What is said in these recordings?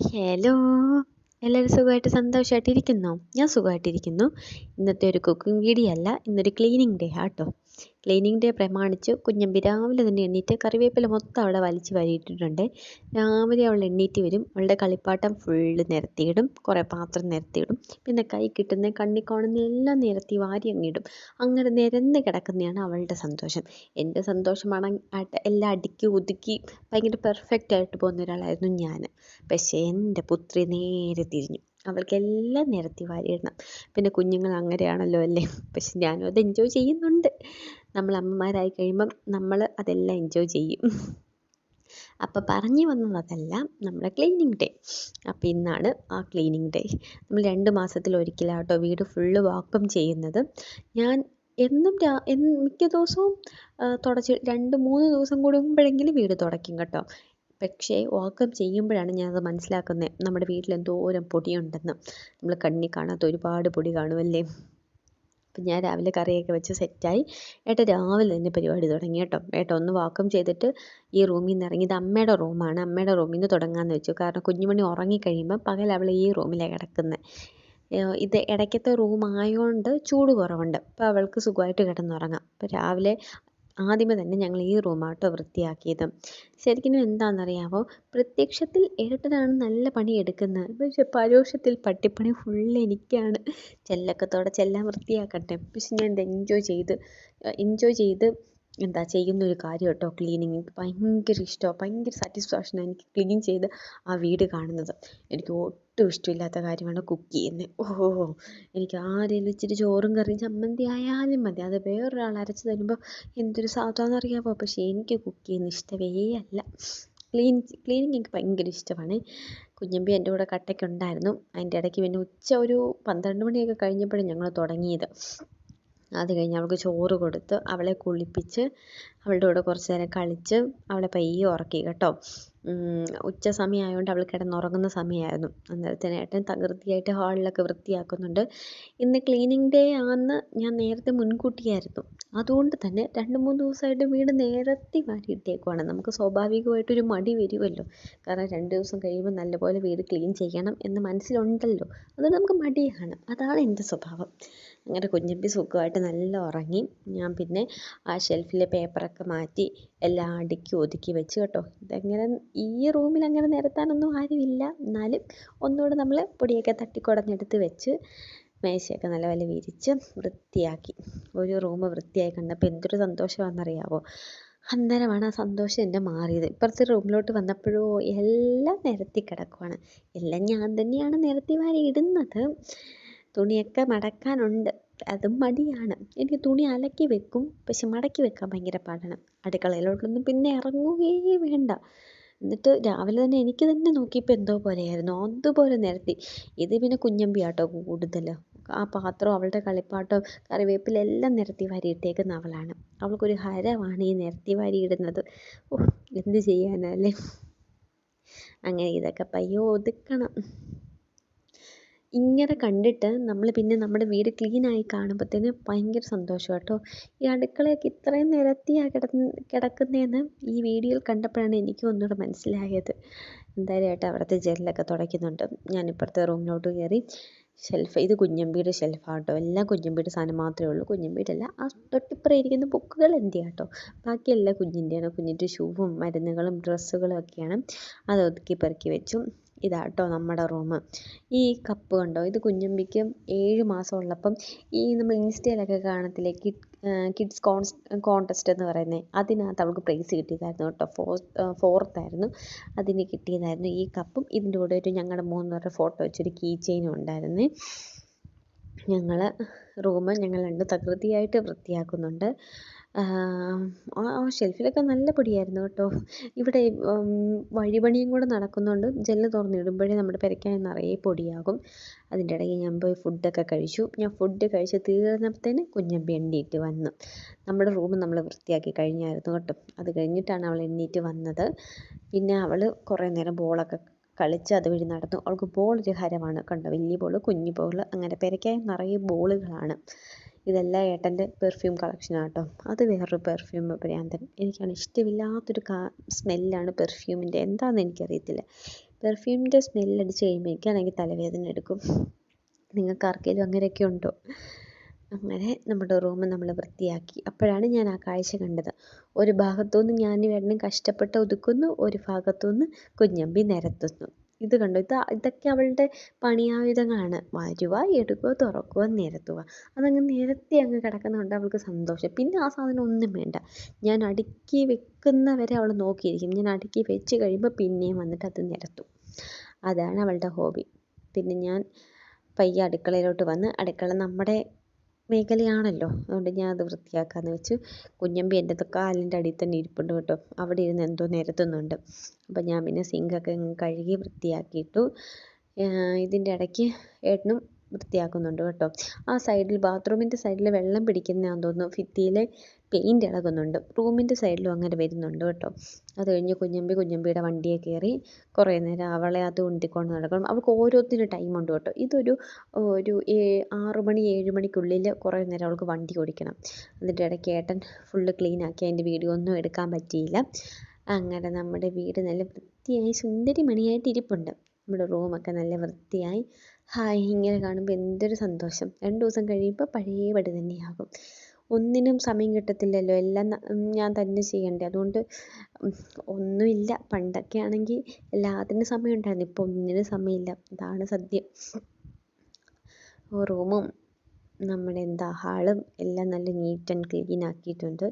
Hello എല്ലാവരും സുഖമായിട്ട് സന്തോഷായിട്ട് ഇരിക്കുന്നോ ഞാൻ സുഖമായിട്ടിരിക്കുന്നു. ഇന്നത്തെ ഒരു കുക്കിംഗ് വീഡിയോ അല്ല ഇന്നൊരു ക്ലീനിങ് ഡേ ആട്ടോ ക്ലീനിങ് ഡേ പ്രമാണിച്ച് കുഞ്ഞമ്പി രാവിലെ തന്നെ എണ്ണീറ്റ് കറിവേപ്പില മൊത്തം അവിടെ വലിച്ചു വാരിയിട്ടിട്ടുണ്ട്. രാവിലെ അവൾ എണ്ണീറ്റ് വരും. അവളുടെ കളിപ്പാട്ടം ഫുള്ള് നിരത്തിയിടും. കുറേ പാത്രം നിരത്തിയിടും. പിന്നെ കൈ കിട്ടുന്ന കണ്ണി കാണുന്ന എല്ലാം നിരത്തി വാരി അങ്ങിടും അങ്ങനെ നിരന്ന് കിടക്കുന്നതാണ് അവളുടെ സന്തോഷം. എന്റെ സന്തോഷമാണ് എല്ലാം അടുക്കി ഒതുക്കി ഭയങ്കര പെർഫെക്റ്റ് ആയിട്ട് പോകുന്ന ഒരാളായിരുന്നു ഞാൻ പക്ഷേ എന്റെ പുത്രി നേരെ തിരിഞ്ഞു. അവൾക്കെല്ലാം നിരത്തി വാരിയിടണം. പിന്നെ കുഞ്ഞുങ്ങൾ അങ്ങനെയാണല്ലോ അല്ലേ? പക്ഷെ ഞാനും അത് എൻജോയ് ചെയ്യുന്നുണ്ട്. നമ്മൾ അമ്മമാരായി കഴിയുമ്പം നമ്മൾ അതെല്ലാം എൻജോയ് ചെയ്യും. അപ്പോൾ പറഞ്ഞു വന്നത് അതല്ല നമ്മുടെ ക്ലീനിങ് ഡേ അപ്പോൾ ഇന്നാണ് ആ ക്ലീനിങ് ഡേ നമ്മൾ രണ്ട് മാസത്തിൽ ഒരിക്കലാട്ടോ വീട് ഫുള്ള് വാക്വം ചെയ്യുന്നത്. ഞാൻ എന്നും രാ മിക്ക ദിവസവും തുടച്ച് രണ്ട് മൂന്ന് ദിവസം കൂടുമ്പോഴെങ്കിലും വീട് തുടയ്ക്കും കേട്ടോ. പക്ഷേ വാക്കപ്പ് ചെയ്യുമ്പോഴാണ് ഞാനത് മനസ്സിലാക്കുന്നത് നമ്മുടെ വീട്ടിൽ എന്തോരം പൊടിയുണ്ടെന്ന്. നമ്മൾ കണ്ണി കാണാത്ത ഒരുപാട് പൊടി കാണുമല്ലേ അപ്പം ഞാൻ രാവിലെ കറിയൊക്കെ വെച്ച് സെറ്റായി. ഏട്ട രാവിലെ തന്നെ പരിപാടി തുടങ്ങി കേട്ടോ. ഏട്ടൻ ഒന്ന് വാക്കം ചെയ്തിട്ട് ഈ റൂമിൽ നിന്ന് ഇറങ്ങിയത് അമ്മയുടെ റൂമാണ്. അമ്മയുടെ റൂമിൽ നിന്ന് തുടങ്ങാമെന്ന് വെച്ചു. കാരണം കുഞ്ഞുമണി ഉറങ്ങിക്കഴിയുമ്പോൾ പകൽ അവൾ ഈ റൂമിലാണ് കിടക്കുന്നത് ഇത് ഇടയ്ക്കത്തെ റൂം ആയതുകൊണ്ട് ചൂട് കുറവുണ്ട്. അപ്പോൾ അവൾക്ക് സുഖമായിട്ട് കിടന്നുറങ്ങാം. അപ്പോൾ രാവിലെ ആദ്യമേ തന്നെ ഞങ്ങൾ ഈ റൂമാട്ടോ വൃത്തിയാക്കിയത്. ശരിക്കും എന്താണെന്നറിയാമോ പ്രത്യക്ഷത്തിൽ ഏട്ടനാണ് നല്ല പണി എടുക്കുന്നത്. പക്ഷെ പരോക്ഷത്തിൽ പട്ടിപ്പണി ഫുൾ എനിക്കാണ്. ചെല്ലക്കത്തോടെ ചെല്ലാൻ വൃത്തിയാക്കട്ടെ. പക്ഷെ ഞാൻ എൻജോയ് ചെയ്ത് എൻജോയ് ചെയ്ത് എന്താ ചെയ്യുന്ന ഒരു കേട്ടോ ക്ലീനിങ് എനിക്ക് ഭയങ്കര ഇഷ്ടമാണ് ഭയങ്കര സാറ്റിസ്ഫാക്ഷനാണ് എനിക്ക് ക്ലീൻ ചെയ്ത് ആ വീട് കാണുന്നത്. എനിക്ക് ഒട്ടും ഇഷ്ടമില്ലാത്ത കാര്യമാണ് കുക്ക് ചെയ്യുന്നത് ഓ എനിക്ക് ആരെങ്കിലും ഇച്ചിരി ചോറും കറിയും ചമ്മന്തി ആയാലും മതി. അത് വേറൊരാൾ അരച്ച് തരുമ്പോൾ എന്തൊരു സ്വാദാണെന്നറിയാമോ പക്ഷേ എനിക്ക് കുക്ക് ചെയ്യുന്ന ഇഷ്ടമേ അല്ല. ക്ലീൻ ക്ലീനിങ് എനിക്ക് ഭയങ്കര ഇഷ്ടമാണ്. കുഞ്ഞമ്പി എന്റെ കൂടെ കട്ടയ്ക്കുണ്ടായിരുന്നു അതിന്റെ ഇടയ്ക്ക് പിന്നെ ഉച്ച ഒരു പന്ത്രണ്ട് മണിയൊക്കെ കഴിഞ്ഞപ്പോഴാണ് ഞങ്ങൾ തുടങ്ങിയത്. അത് കഴിഞ്ഞ് അവൾക്ക് ചോറ് കൊടുത്ത് അവളെ കുളിപ്പിച്ച് അവളുടെ കൂടെ കുറച്ച് നേരം കളിച്ച് അവളെ പയ്യെ ഉറക്കി കേട്ടോ. ഉച്ച സമയമായതുകൊണ്ട് അവൾ കിടന്നുറങ്ങുന്ന സമയമായിരുന്നു. അന്നേരത്തേന് ഏട്ടൻ തകൃതിയായിട്ട് ഹാളിലൊക്കെ വൃത്തിയാക്കുന്നുണ്ട്. ഇന്ന് ക്ലീനിങ് ഡേ ആണെന്ന് ഞാൻ നേരത്തെ മുൻകൂട്ടിയായിരുന്നു. അതുകൊണ്ട് തന്നെ രണ്ട് മൂന്ന് ദിവസമായിട്ട് വീട് നേരത്തെ മാറ്റിയിട്ടേക്കുവാണ് നമുക്ക് സ്വാഭാവികമായിട്ടൊരു മടി വരുമല്ലോ കാരണം രണ്ട് ദിവസം കഴിയുമ്പോൾ നല്ലപോലെ വീട് ക്ലീൻ ചെയ്യണം എന്ന് മനസ്സിലുണ്ടല്ലോ. അതുകൊണ്ട് നമുക്ക് മടിയാണ്. അതാണ് എന്റെ സ്വഭാവം. അങ്ങനെ കുഞ്ഞമ്പി സുഖമായിട്ട് നല്ല ഉറങ്ങി. ഞാൻ പിന്നെ ആ ഷെൽഫിലെ പേപ്പറൊക്കെ മാറ്റി എല്ലാം അടുക്കി ഒതുക്കി വെച്ച് കേട്ടോ. ഇതങ്ങനെ ഈ റൂമിൽ അങ്ങനെ നിരത്താനൊന്നും ആരുമില്ല. എന്നാലും ഒന്നുകൂടെ നമ്മൾ പൊടിയൊക്കെ തട്ടിക്കുടഞ്ഞെടുത്ത് വെച്ച് മേശയൊക്കെ നല്ല പോലെ വിരിച്ച് വൃത്തിയാക്കി. ഒരു റൂം വൃത്തിയായി കണ്ടപ്പോൾ എന്തൊരു സന്തോഷമാണെന്നറിയാവോ? അന്നേരമാണ് ആ സന്തോഷം എന്റെ മാറിയത്. ഇപ്പുറത്തെ റൂമിലോട്ട് വന്നപ്പോഴോ എല്ലാം നിരത്തി കിടക്കുവാണ്. എല്ലാം ഞാൻ തന്നെയാണ് നിരത്തി വാരി ഇടുന്നത്. തുണിയൊക്കെ മടക്കാനുണ്ട്. അതും മടിയാണ്. എനിക്ക് തുണി അലക്കി വെക്കും. പക്ഷെ മടക്കി വെക്കാൻ ഭയങ്കര പാടാണ്. അടുക്കളയിലോട്ടൊന്നും പിന്നെ ഇറങ്ങുകയേ വേണ്ട. എന്നിട്ട് രാവിലെ തന്നെ എനിക്ക് തന്നെ നോക്കിയപ്പോൾ എന്തോ പോലെയായിരുന്നു. അതുപോലെ നിരത്തി. ഇത് പിന്നെ കുഞ്ഞമ്പിയാട്ടോ കൂടുതൽ. ആ പാത്രം അവളുടെ കളിപ്പാട്ടം കറിവേപ്പിലെല്ലാം നിരത്തി വാരിയിട്ടേക്കുന്ന അവളാണ്. അവൾക്കൊരു ഹരമാണ് ഈ നിരത്തി വാരിയിടുന്നത്. ഓ എന്ത് ചെയ്യാനല്ലേ അങ്ങനെ ഇതൊക്കെ പയ്യെ ഒതുക്കണം. ഇങ്ങനെ കണ്ടിട്ട് നമ്മൾ പിന്നെ നമ്മുടെ വീട് ക്ലീനായി കാണുമ്പോഴത്തേന് ഭയങ്കര സന്തോഷം കേട്ടോ. ഈ അടുക്കളയൊക്കെ ഇത്രയും നിരത്തിയാണ് കിടന്ന് കിടക്കുന്നതെന്ന് ഈ വീഡിയോയിൽ കണ്ടപ്പോഴാണ് എനിക്ക് ഒന്നുകൂടെ മനസ്സിലായത്. എന്തായാലും ഏട്ടാ അവിടുത്തെ ജനലൊക്കെ തുടയ്ക്കുന്നുണ്ട്. ഞാൻ ഇപ്പുറത്തെ റൂമിലോട്ട് കയറി ഷെൽഫ് ഇത് കുഞ്ഞമ്പിയുടെ ഷെൽഫാട്ടോ എല്ലാം കുഞ്ഞമ്പിയുടെ സാധനം മാത്രമേ ഉള്ളൂ. കുഞ്ഞമ്പിയുടെയല്ല ആ തൊട്ടിപ്പുറം ഇരിക്കുന്ന ബുക്കുകൾ എന്റെ കേട്ടോ? ബാക്കിയെല്ലാം കുഞ്ഞിന്റെയാണ്. കുഞ്ഞിന്റെ ഷൂവും മരുന്നുകളും ഡ്രസ്സുകളും ഒക്കെയാണ്. അത് ഒതുക്കി പെറുക്കി വെച്ചു. ഇതാട്ടോ നമ്മുടെ റൂം. ഈ കപ്പ് കണ്ടോ? ഇത് കുഞ്ഞമ്പിക്ക് ഏഴ് മാസം ഉള്ളപ്പം ഈ നമ്മൾ ഇൻസ്റ്റയിലൊക്കെ കാണത്തില്ലേ കിഡ് കിഡ്സ് കോൺസ് കോൺടെസ്റ്റ് എന്ന് പറയുന്നത് അതിനകത്ത് അവൾക്ക് പ്രൈസ് കിട്ടിയതായിരുന്നു കേട്ടോ. ഫോർത്ത് ആയിരുന്നു. അതിന് കിട്ടിയതായിരുന്നു ഈ കപ്പും. ഇതിന്റെ കൂടെ ഒരു ഞങ്ങളുടെ മൂന്നുപേരുടെ ഫോട്ടോ വെച്ചൊരു കീ ചെയിനും ഉണ്ടായിരുന്നു. ഞങ്ങൾ റൂം ഞങ്ങൾ രണ്ട് തകൃതിയായിട്ട് വൃത്തിയാക്കുന്നുണ്ട്. ആ ഷെൽഫിലൊക്കെ നല്ല പൊടിയായിരുന്നു കേട്ടോ. ഇവിടെ വഴിപണിയും കൂടെ നടക്കുന്നതുകൊണ്ട് ജനൽ തുറന്നിടുമ്പോഴേ നമ്മുടെ പെരയ്ക്കായി നിറയെ പൊടിയാകും. അതിന്റെ ഇടയ്ക്ക് ഞാൻ പോയി ഫുഡൊക്കെ കഴിച്ചു. ഞാൻ ഫുഡ് കഴിച്ച് തീർന്നപ്പോഴത്തേന് കുഞ്ഞമ്പി എണ്ണീറ്റ് വന്നു. നമ്മുടെ റൂം നമ്മൾ വൃത്തിയാക്കി കഴിഞ്ഞായിരുന്നു കേട്ടോ. അത് കഴിഞ്ഞിട്ടാണ് അവൾ എണ്ണീറ്റ് വന്നത്. പിന്നെ അവൾ കുറേ നേരം ബോളൊക്കെ കളിച്ച് അതുവഴി നടന്നു. അവൾക്ക് ബോൾ ഒരു ഹരമാണ്. കണ്ടോ? വലിയ ബോൾ കുഞ്ഞു ബോൾ അങ്ങനെ പെരയ്ക്കായി നിറയെ ബോളുകളാണ് ഇതെല്ലാം ഏട്ടന്റെ പെർഫ്യൂം കളക്ഷനാണ് കേട്ടോ അത് വേറൊരു പെർഫ്യൂം ഭ്രാന്തൻ. എനിക്കാണ് ഇഷ്ടമില്ലാത്തൊരു കാ സ്മെല്ലാണ് പെർഫ്യൂമിന്റെ എന്താണെന്ന് എനിക്കറിയത്തില്ല. പെർഫ്യൂമിന്റെ സ്മെല്ലടിച്ച് കഴിയുമ്പോൾ എനിക്കാണെങ്കിൽ തലവേദന എടുക്കും. നിങ്ങൾക്ക് ആർക്കെങ്കിലും അങ്ങനെയൊക്കെ ഉണ്ടോ? അങ്ങനെ നമ്മുടെ റൂം നമ്മൾ വൃത്തിയാക്കി. അപ്പോഴാണ് ഞാൻ ആ കാഴ്ച കണ്ടത്. ഒരു ഭാഗത്തുനിന്ന് ഞാൻ ഏട്ടനും കഷ്ടപ്പെട്ട് ഒതുക്കുന്നു ഒരു ഭാഗത്തുനിന്ന് കുഞ്ഞമ്പി നിരത്തുന്നു. ഇത് കണ്ടോ? ഇത് ഇതൊക്കെ അവളുടെ പണിയായുധങ്ങളാണ്. വരുക എടുക്കുക തുറക്കുക നിരത്തുക അതങ്ങ് നിരത്തി അങ്ങ് കിടക്കുന്നതുകൊണ്ട് അവൾക്ക് സന്തോഷം. പിന്നെ ആ സാധനം ഒന്നും വേണ്ട. ഞാൻ അടുക്കി വെക്കുന്ന വരെ അവൾ നോക്കിയിരിക്കും. ഞാൻ അടുക്കി വെച്ച് കഴിയുമ്പോൾ പിന്നെയും വന്നിട്ട് അത് നിരത്തും. അതാണ് അവളുടെ ഹോബി. പിന്നെ ഞാൻ പയ്യെ അടുക്കളയിലോട്ട് വന്ന് അടുക്കള നമ്മുടെ മേഖലയാണല്ലോ. അതുകൊണ്ട് ഞാൻ അത് വൃത്തിയാക്കാമെന്ന് വെച്ചു. കുഞ്ഞമ്പി എന്റെ കാലിന്റെ അടിയിൽ തന്നെ ഇരിപ്പുണ്ട് കേട്ടോ. അവിടെ ഇരുന്ന് എന്തോ നിരത്തുന്നുണ്ട്. അപ്പം ഞാൻ പിന്നെ സിങ്കൊക്കെ കഴുകി വൃത്തിയാക്കിയിട്ടു. ഇതിന്റെ ഇടയ്ക്ക് ഏട്ടനും വൃത്തിയാക്കുന്നുണ്ട് കേട്ടോ. ആ സൈഡിൽ ബാത്റൂമിന്റെ സൈഡിൽ വെള്ളം പിടിക്കുന്നതാണെന്ന് തോന്നുന്നു. ഭിത്തിയിലെ പെയിന്റ് ഇളകുന്നുണ്ട്. റൂമിന്റെ സൈഡിലും അങ്ങനെ വരുന്നുണ്ട് കേട്ടോ. അത് കഴിഞ്ഞ് കുഞ്ഞമ്പി കുഞ്ഞമ്പിയുടെ വണ്ടിയെ കയറി കുറേ നേരം അവളെ അത് ഉന്തിക്കൊണ്ട് നടക്കണം. അവൾക്ക് ഓരോത്തിനും ടൈമുണ്ട് കേട്ടോ. ഇതൊരു ഒരു ആറ് മണി ഏഴ് മണിക്കുള്ളിൽ കുറേ നേരം അവൾക്ക് വണ്ടി ഓടിക്കണം. എന്നിട്ട് ഇടയ്ക്ക് ഏട്ടൻ ഫുള്ള് ക്ലീൻ ആക്കി അതിന്റെ വീഡിയോ ഒന്നും എടുക്കാൻ പറ്റിയില്ല. അങ്ങനെ നമ്മുടെ വീട് നല്ല വൃത്തിയായി സുന്ദരി മണിയായിട്ട് ഇരിപ്പുണ്ട്. നമ്മുടെ റൂമൊക്കെ നല്ല വൃത്തിയായി ഹായ് ഇങ്ങനെ കാണുമ്പോൾ എന്തൊരു സന്തോഷം. രണ്ട് ദിവസം കഴിയുമ്പോൾ പഴയപടി തന്നെയാകും. ഒന്നിനും സമയം കിട്ടത്തില്ലല്ലോ. എല്ലാം ഞാൻ തന്നെ ചെയ്യണ്ടേ. അതുകൊണ്ട് ഒന്നുമില്ല. പണ്ടൊക്കെ ആണെങ്കിൽ എല്ലാത്തിനും സമയം ഉണ്ടായിരുന്നു. ഇപ്പോൾ ഒന്നിനും സമയമില്ല. അതാണ് സത്യം. റൂമും നമ്മുടെ എന്താ ഹാളും എല്ലാം നല്ല നീറ്റ് ആൻഡ് ക്ലീൻ ആക്കിയിട്ടുണ്ട്.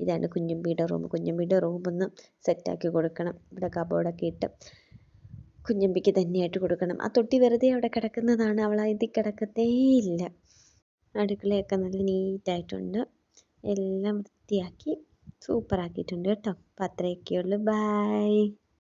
ഇതാണ് കുഞ്ഞുമ്പിയുടെ റൂം. കുഞ്ഞുമ്പിയുടെ റൂം ഒന്ന് സെറ്റാക്കി കൊടുക്കണം. ഇവിടെ കബോർഡൊക്കെ ഇട്ട്. കുഞ്ഞമ്പിക്ക് തന്നെയായിട്ട് കൊടുക്കണം. ആ തൊട്ടി വെറുതെ അവിടെ കിടക്കുന്നതാണ്. അവൾ അതിൽ കിടക്കത്തേയില്ല അടുക്കളയൊക്കെ നല്ല നീറ്റായിട്ടുണ്ട്. എല്ലാം വൃത്തിയാക്കി സൂപ്പറാക്കിയിട്ടുണ്ട് കേട്ടോ. അപ്പോൾ അത്രയൊക്കെ ഉള്ളൂ ബായ്